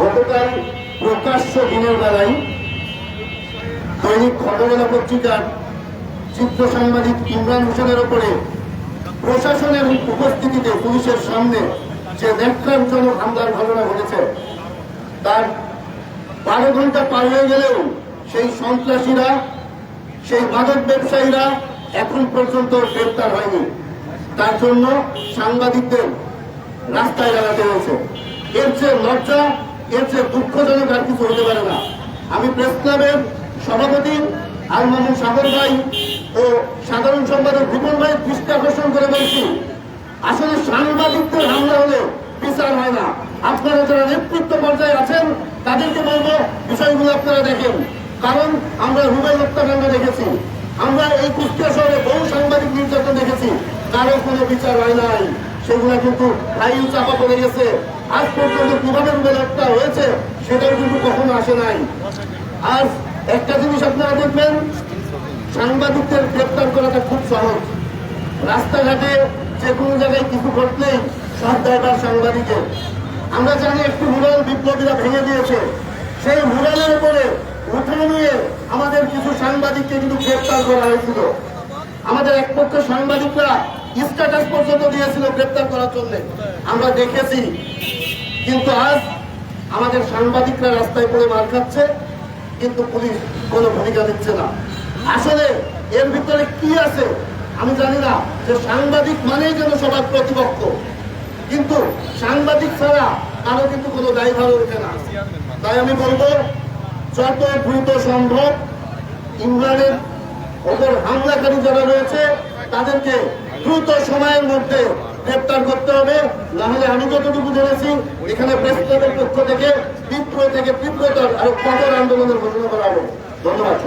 গতকাল প্রকাশ্য দিনের বেলায় দৈনিক খবরবেলা পত্রিকার চিত্র সাংবাদিক ইমরান হোসেনের ওপরে প্রশাসনের উপস্থিতিতে পুলিশের সামনে যে ন্যাক্রামজনক হামলার ঘটনা ঘটেছে, তার বারো ঘণ্টা পার হয়ে গেলেও সেই সন্ত্রাসীরা, সেই মাদক ব্যবসায়ীরা এখন পর্যন্ত গ্রেপ্তার হয়নি। তার জন্য সাংবাদিকদের রাস্তায় দাঁড়াতে হয়েছে। এর চেয়ে লজ্জা, এর চেয়ে দুঃখজনক আর কিছু হতে পারে না। আমি প্রেস ক্লাবের সভাপতি আল মামুন সাগর ভাই ও সাধারণ সম্পাদক ভূপন ভাই দৃষ্টি আকর্ষণ করে বলছি, আসলে সাংবাদিকদের হামলা হলে বিচার হয় না। আপনারা যারা নেতৃত্ব পর্যায়ে আছেন, তাদেরকে বলব, বিষয়গুলো আপনারা দেখেন। কারণ আমরা রুবেল হত্যাকাণ্ড দেখেছি। আমরা এই কুষ্টিয়া শহরে বহু সাংবাদিক নির্যাতন দেখেছি। কারও কোনো বিচার হয় নাই। সেগুলো কিন্তু আইন চাপা পড়ে গেছে। আজ পর্যন্ত কীভাবে রুবেল হত্যা হয়েছে সেটাও কিন্তু কখনো আসে নাই। আর একটা জিনিস আপনারা দেখবেন, সাংবাদিকদের গ্রেপ্তার করাটা খুব সহজ। রাস্তাঘাটে যে কোনো জায়গায় কিছু ঘটলেই সব দায়বার সাংবাদিকের। আমরা জানি একটু মুরাল বিপ্লবীরা ভেঙে দিয়েছে। সেই মুরালের উপরে উঠে নিয়ে আমাদের কিছু সাংবাদিককে কিন্তু গ্রেপ্তার করা হয়েছিল। আমাদের এক পক্ষের সাংবাদিকরা স্ট্যাটাস দিয়েছিল গ্রেপ্তার করার জন্য। আমরা দেখেছি, কিন্তু আজ আমাদের সাংবাদিকরা রাস্তায় পড়ে মার খাচ্ছে, কিন্তু পুলিশ কোনো ভূমিকা নিচ্ছে না। আসলে এর ভিতরে কি আছে, আমি জানি না, যে সাংবাদিক মানেই যেন সবার প্রতিপক্ষ। কিন্তু সাংবাদিক ছাড়া কারও কিন্তু কোনো দায়ভার ওঠে না। তাই আমি বলব যত দ্রুত সম্ভব ইমরানের ওপর হামলাকারী যারা রয়েছে, তাদেরকে দ্রুত সময়ের মধ্যে গ্রেপ্তার করতে হবে নাহলে আমি যতটুকু জেনেছি, এখানে প্রেস ক্লাবের পক্ষ থেকে তীব্র থেকে তীব্রতর আরও কঠোর আন্দোলনের ঘোষণা করা হবে ধন্যবাদ।